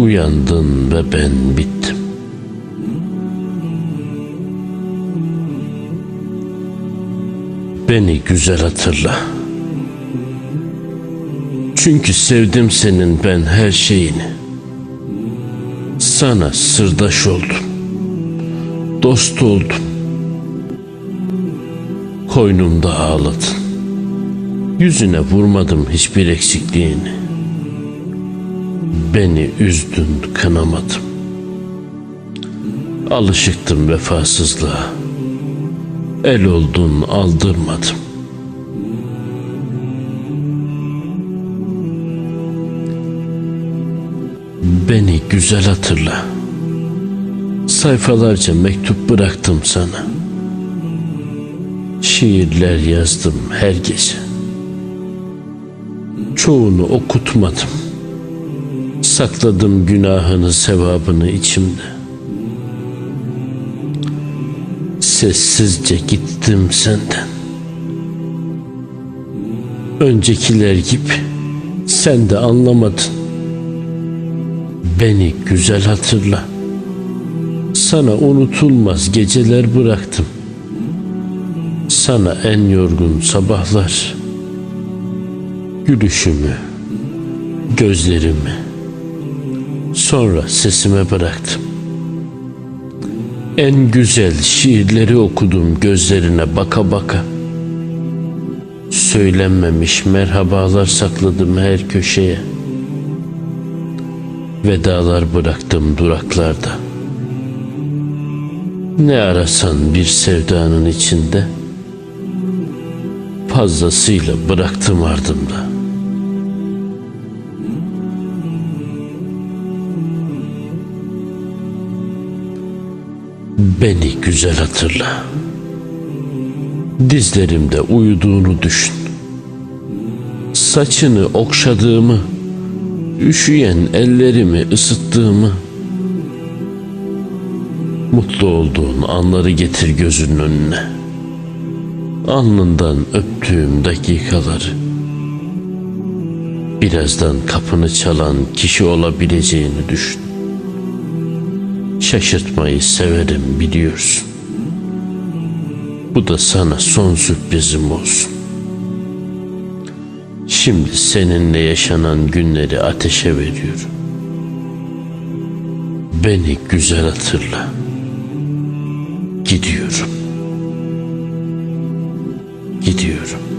Uyandın ve ben bittim. Beni güzel hatırla. Çünkü sevdim senin ben her şeyini. Sana sırdaş oldum. Dost oldum. Koynumda ağladın. Yüzüne vurmadım hiçbir eksikliğini. Beni üzdün kınamadım. Alışıktım vefasızlığa. El oldun aldırmadım. Beni güzel hatırla. Sayfalarca mektup bıraktım sana. Şiirler yazdım her gece. Çoğunu okutmadım. Sakladım günahını, sevabını içimde. Sessizce gittim senden. Öncekiler gibi sen de anlamadın. Beni güzel hatırla. Sana unutulmaz geceler bıraktım. Sana en yorgun sabahlar. Gülüşümü, gözlerimi, sonra sesime bıraktım. En güzel şiirleri okudum gözlerine baka baka. Söylenmemiş merhabalar sakladım her köşeye. Vedalar bıraktım duraklarda. Ne arasan bir sevdanın içinde fazlasıyla bıraktım ardımda. Beni güzel hatırla. Dizlerimde uyuduğunu düşün. Saçını okşadığımı, üşüyen ellerimi ısıttığımı, mutlu olduğun anları getir gözünün önüne. Alnından öptüğüm dakikaları, birazdan kapını çalan kişi olabileceğini düşün. Şaşırtmayı severim biliyorsun. Bu da sana son sürprizim olsun. Şimdi seninle yaşanan günleri ateşe veriyorum. Beni güzel hatırla. Gidiyorum. Gidiyorum.